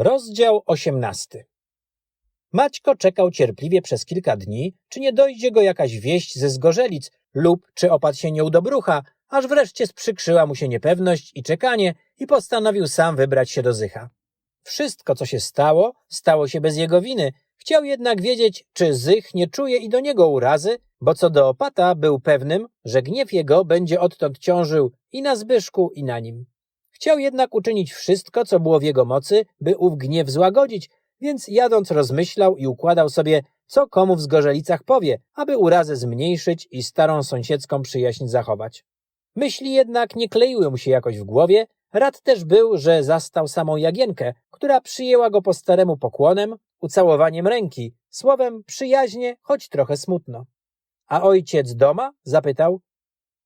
Rozdział osiemnasty Maćko czekał cierpliwie przez kilka dni, czy nie dojdzie go jakaś wieść ze zgorzelic lub czy opadł się nie u dobrucha, aż wreszcie sprzykrzyła mu się niepewność i czekanie i postanowił sam wybrać się do Zycha. Wszystko, co się stało, stało się bez jego winy. Chciał jednak wiedzieć, czy Zych nie czuje i do niego urazy, bo co do opata był pewnym, że gniew jego będzie odtąd ciążył i na Zbyszku, i na nim. Chciał jednak uczynić wszystko, co było w jego mocy, by ów gniew złagodzić, więc jadąc rozmyślał i układał sobie, co komu w Zgorzelicach powie, aby urazę zmniejszyć i starą sąsiedzką przyjaźń zachować. Myśli jednak nie kleiły mu się jakoś w głowie, rad też był, że zastał samą Jagienkę, która przyjęła go po staremu pokłonem, ucałowaniem ręki, słowem przyjaźnie, choć trochę smutno. A ojciec doma? zapytał.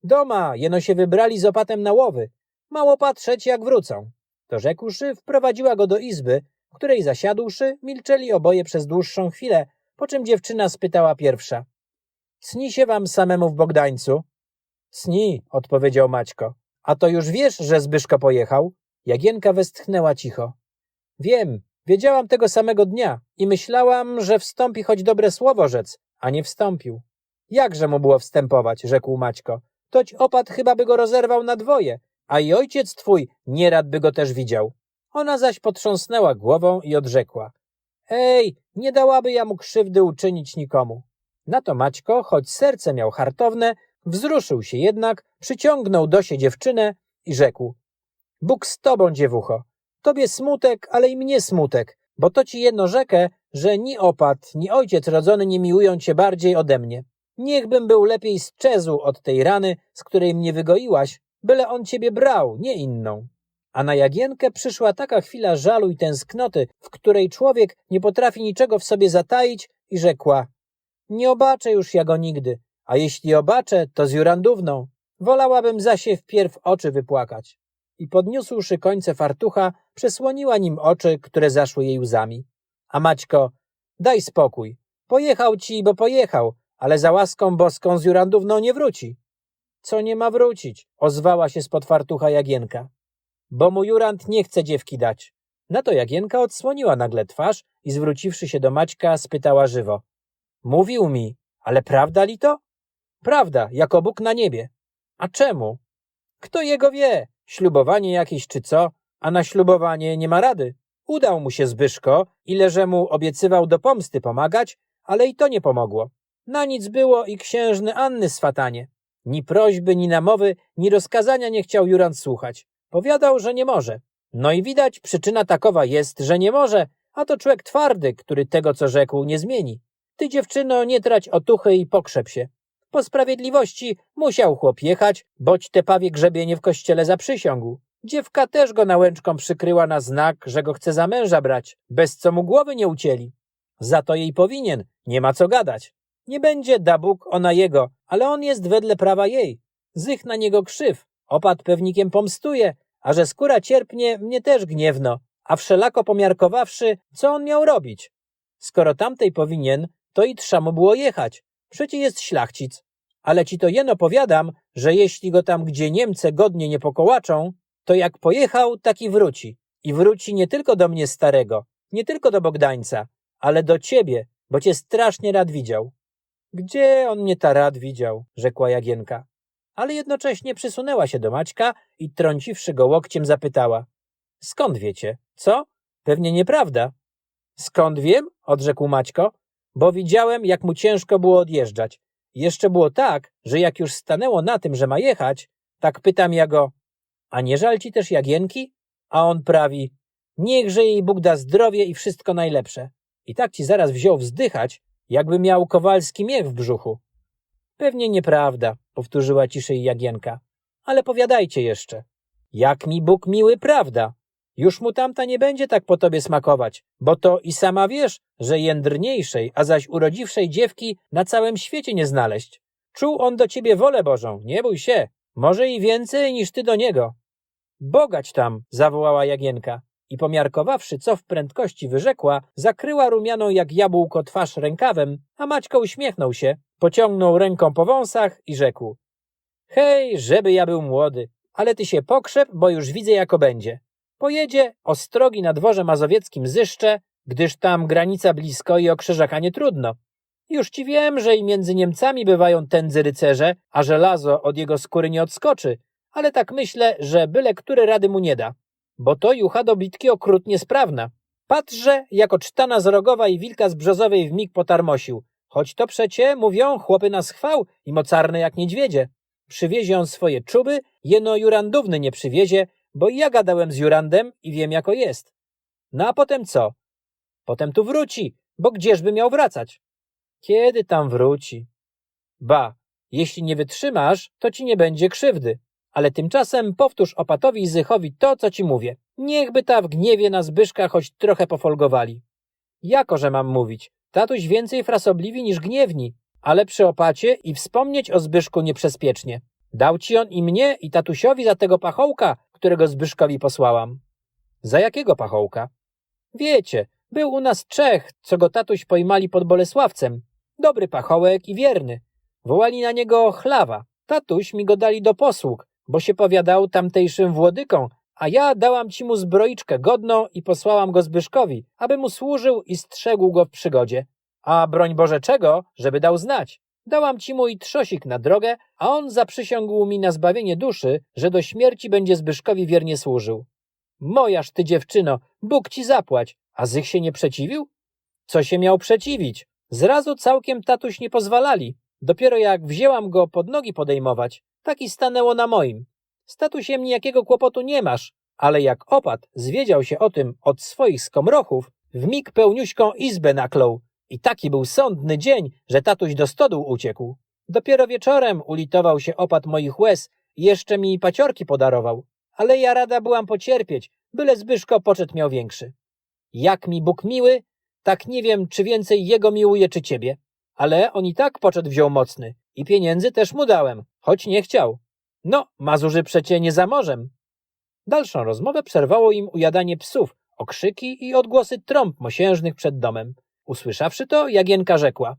Doma, jeno się wybrali z opatem na łowy. Mało patrzeć, jak wrócą. To rzekłszy, wprowadziła go do izby, w której zasiadłszy, milczeli oboje przez dłuższą chwilę, po czym dziewczyna spytała pierwsza. Cni się wam samemu w Bogdańcu? Cni, odpowiedział Maćko. A to już wiesz, że Zbyszko pojechał? Jagienka westchnęła cicho. Wiem, wiedziałam tego samego dnia i myślałam, że wstąpi choć dobre słowo rzec, a nie wstąpił. Jakże mu było wstępować, rzekł Maćko. Toć opat chyba by go rozerwał na dwoje, a i ojciec twój nierad by go też widział. Ona zaś potrząsnęła głową i odrzekła. Ej, nie dałaby ja mu krzywdy uczynić nikomu. Na to Maćko, choć serce miał hartowne, wzruszył się jednak, przyciągnął do się dziewczynę i rzekł. Bóg z tobą, dziewucho. Tobie smutek, ale i mnie smutek, bo to ci jedno rzekę, że ni opat, ni ojciec rodzony nie miłują cię bardziej ode mnie. Niechbym był lepiej sczezł od tej rany, z której mnie wygoiłaś, byle on ciebie brał, nie inną. A na Jagienkę przyszła taka chwila żalu i tęsknoty, w której człowiek nie potrafi niczego w sobie zataić i rzekła Nie obaczę już ja go nigdy, a jeśli obaczę, to z Jurandówną. Wolałabym zasie wpierw oczy wypłakać. I podniósłszy końce fartucha, przesłoniła nim oczy, które zaszły jej łzami. A Maćko, daj spokój. Pojechał ci, bo pojechał, ale za łaską boską z Jurandówną nie wróci. Co nie ma wrócić? ozwała się spod fartucha Jagienka. Bo mu Jurand nie chce dziewki dać. Na to Jagienka odsłoniła nagle twarz i zwróciwszy się do Maćka, spytała żywo. Mówił mi, ale prawda li to? Prawda, jako Bóg na niebie. A czemu? Kto jego wie? Ślubowanie jakieś czy co? A na ślubowanie nie ma rady. Udał mu się Zbyszko, ile że mu obiecywał do pomsty pomagać, ale i to nie pomogło. Na nic było i księżny Anny swatanie. Ni prośby, ni namowy, ni rozkazania nie chciał Jurand słuchać. Powiadał, że nie może. No i widać, przyczyna takowa jest, że nie może, a to człowiek twardy, który tego, co rzekł, nie zmieni. Ty, dziewczyno, nie trać otuchy i pokrzep się. Po sprawiedliwości musiał chłop jechać, boć te pawie grzebienie w kościele zaprzysiągł. Dziewka też go nałęczką przykryła na znak, że go chce za męża brać, bez co mu głowy nie ucięli. Za to jej powinien, nie ma co gadać. Nie będzie da Bóg ona jego, ale on jest wedle prawa jej. Zych na niego krzyw, opad pewnikiem pomstuje, a że skóra cierpnie, mnie też gniewno, a wszelako pomiarkowawszy, co on miał robić? Skoro tamtej powinien, to i trza mu było jechać. Przecie jest szlachcic. Ale ci to jeno powiadam, że jeśli go tam gdzie Niemcy godnie nie pokołaczą, to jak pojechał, tak i wróci. I wróci nie tylko do mnie starego, nie tylko do Bogdańca, ale do ciebie, bo cię strasznie rad widział. Gdzie on mnie ta rad widział? rzekła Jagienka. Ale jednocześnie przysunęła się do Maćka i trąciwszy go łokciem zapytała. Skąd wiecie? Co? Pewnie nieprawda. Skąd wiem? odrzekł Maćko. Bo widziałem, jak mu ciężko było odjeżdżać. Jeszcze było tak, że jak już stanęło na tym, że ma jechać, tak pytam ja go, a nie żal ci też Jagienki? A on prawi, niechże jej Bóg da zdrowie i wszystko najlepsze. I tak ci zaraz wziął wzdychać, jakby miał kowalski miech w brzuchu. Pewnie nieprawda, powtórzyła ciszej Jagienka. Ale powiadajcie jeszcze. Jak mi Bóg miły, prawda? Już mu tamta nie będzie tak po tobie smakować, bo to i sama wiesz, że jędrniejszej, a zaś urodziwszej dziewki na całym świecie nie znaleźć. Czuł on do ciebie wolę Bożą, nie bój się, może i więcej niż ty do niego. Bogać tam, zawołała Jagienka i pomiarkowawszy, co w prędkości wyrzekła, zakryła rumianą jak jabłko twarz rękawem, a Maćko uśmiechnął się, pociągnął ręką po wąsach i rzekł. Hej, żeby ja był młody, ale ty się pokrzep, bo już widzę, jako będzie. Pojedzie ostrogi na dworze mazowieckim zyszcze, gdyż tam granica blisko i o nie trudno. Już ci wiem, że i między Niemcami bywają tędzy rycerze, a żelazo od jego skóry nie odskoczy, ale tak myślę, że byle który rady mu nie da, bo to jucha do bitki okrutnie sprawna. Patrzże, jako cztana z Rogowa i wilka z Brzozowej w mig potarmosił, choć to przecie, mówią, chłopy na schwał i mocarne jak niedźwiedzie. Przywiezie on swoje czuby, jeno Jurandówny nie przywiezie, bo ja gadałem z Jurandem i wiem jako jest. No a potem co? Potem tu wróci, bo gdzieżby miał wracać? Kiedy tam wróci? Ba, jeśli nie wytrzymasz, to ci nie będzie krzywdy. Ale tymczasem powtórz opatowi i Zychowi to, co ci mówię. Niechby ta w gniewie na Zbyszka choć trochę pofolgowali. Jako, że mam mówić? Tatuś więcej frasobliwi niż gniewni, ale przy opacie i wspomnieć o Zbyszku nieprzezpiecznie. Dał ci on i mnie, i tatusiowi za tego pachołka, którego Zbyszkowi posłałam. Za jakiego pachołka? Wiecie, był u nas Czech, co go tatuś pojmali pod Bolesławcem. Dobry pachołek i wierny. Wołali na niego chlawa. Tatuś mi go dali do posług, bo się powiadał tamtejszym włodyką, a ja dałam ci mu zbroiczkę godną i posłałam go Zbyszkowi, aby mu służył i strzegł go w przygodzie. A broń Boże czego, żeby dał znać. Dałam ci mój trzosik na drogę, a on zaprzysiągł mi na zbawienie duszy, że do śmierci będzie Zbyszkowi wiernie służył. Mojaż ty dziewczyno, Bóg ci zapłać, a Zych się nie przeciwił? Co się miał przeciwić? Zrazu całkiem tatuś nie pozwalali. Dopiero jak wzięłam go pod nogi podejmować, tak i stanęło na moim. Z tatusiem nijakiego kłopotu nie masz, ale jak opad zwiedział się o tym od swoich skomrochów, w mig pełniuśką izbę naklął. I taki był sądny dzień, że tatuś do stodół uciekł. Dopiero wieczorem ulitował się opad moich łez i jeszcze mi paciorki podarował. Ale ja rada byłam pocierpieć, byle Zbyszko poczet miał większy. Jak mi Bóg miły, tak nie wiem, czy więcej jego miłuje, czy ciebie. Ale on i tak poczet wziął mocny i pieniędzy też mu dałem, choć nie chciał. No, Mazurzy przecie nie za morzem. Dalszą rozmowę przerwało im ujadanie psów, okrzyki i odgłosy trąb mosiężnych przed domem. Usłyszawszy to, Jagienka rzekła.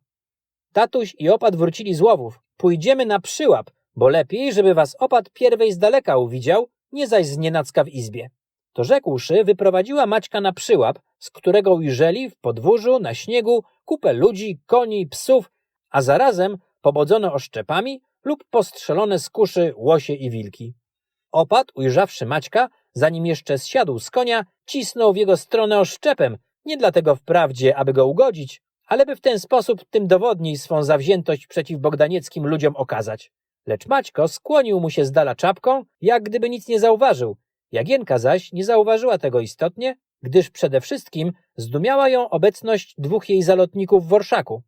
Tatuś i opat wrócili z łowów. Pójdziemy na przyłap, bo lepiej, żeby was opat pierwej z daleka uwidział, nie zaś z nienacka w izbie. To rzekłszy, wyprowadziła Maćka na przyłap, z którego ujrzeli w podwórzu, na śniegu, kupę ludzi, koni, psów, a zarazem pobodzono oszczepami lub postrzelone z kuszy łosie i wilki. Opat, ujrzawszy Maćka, zanim jeszcze zsiadł z konia, cisnął w jego stronę oszczepem, nie dlatego wprawdzie, aby go ugodzić, ale by w ten sposób tym dowodniej swą zawziętość przeciw bogdanieckim ludziom okazać. Lecz Maćko skłonił mu się z dala czapką, jak gdyby nic nie zauważył. Jagienka zaś nie zauważyła tego istotnie, gdyż przede wszystkim zdumiała ją obecność dwóch jej zalotników w orszaku.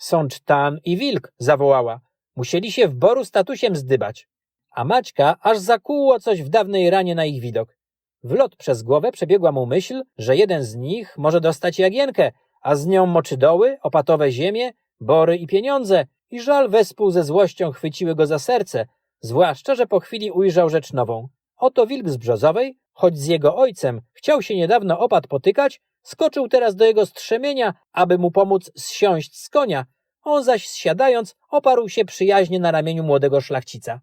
Sącz Tan i Wilk, zawołała. Musieli się w boru statusiem zdybać. A Maćka aż zakłuło coś w dawnej ranie na ich widok. W lot przez głowę przebiegła mu myśl, że jeden z nich może dostać Jagienkę, a z nią moczydoły, opatowe ziemie, bory i pieniądze, i żal wespół ze złością chwyciły go za serce, zwłaszcza, że po chwili ujrzał rzecz nową. Oto wilk z Brzozowej, choć z jego ojcem chciał się niedawno opad potykać, skoczył teraz do jego strzemienia, aby mu pomóc zsiąść z konia, on zaś zsiadając oparł się przyjaźnie na ramieniu młodego szlachcica.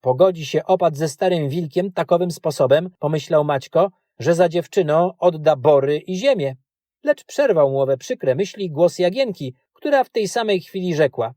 Pogodzi się opad ze starym wilkiem takowym sposobem, pomyślał Maćko, że za dziewczyną odda bory i ziemię. Lecz przerwał mu owe przykre myśli głos Jagienki, która w tej samej chwili rzekła.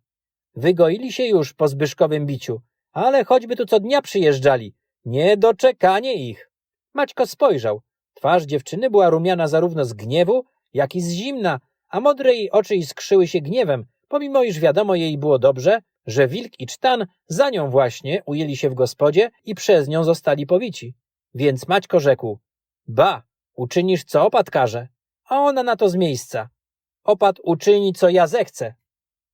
Wygoili się już po Zbyszkowym biciu, ale choćby tu co dnia przyjeżdżali. Niedoczekanie ich. Maćko spojrzał. Twarz dziewczyny była rumiana zarówno z gniewu, jak i z zimna, a modre jej oczy iskrzyły się gniewem, pomimo iż wiadomo jej było dobrze, że wilk i cztan za nią właśnie ujęli się w gospodzie i przez nią zostali powici. Więc Maćko rzekł, ba, uczynisz co opat każe, a ona na to z miejsca. Opat uczyni co ja zechcę.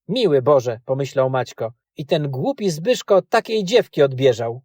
Miły Boże, pomyślał Maćko, i ten głupi Zbyszko takiej dziewki odbierzał.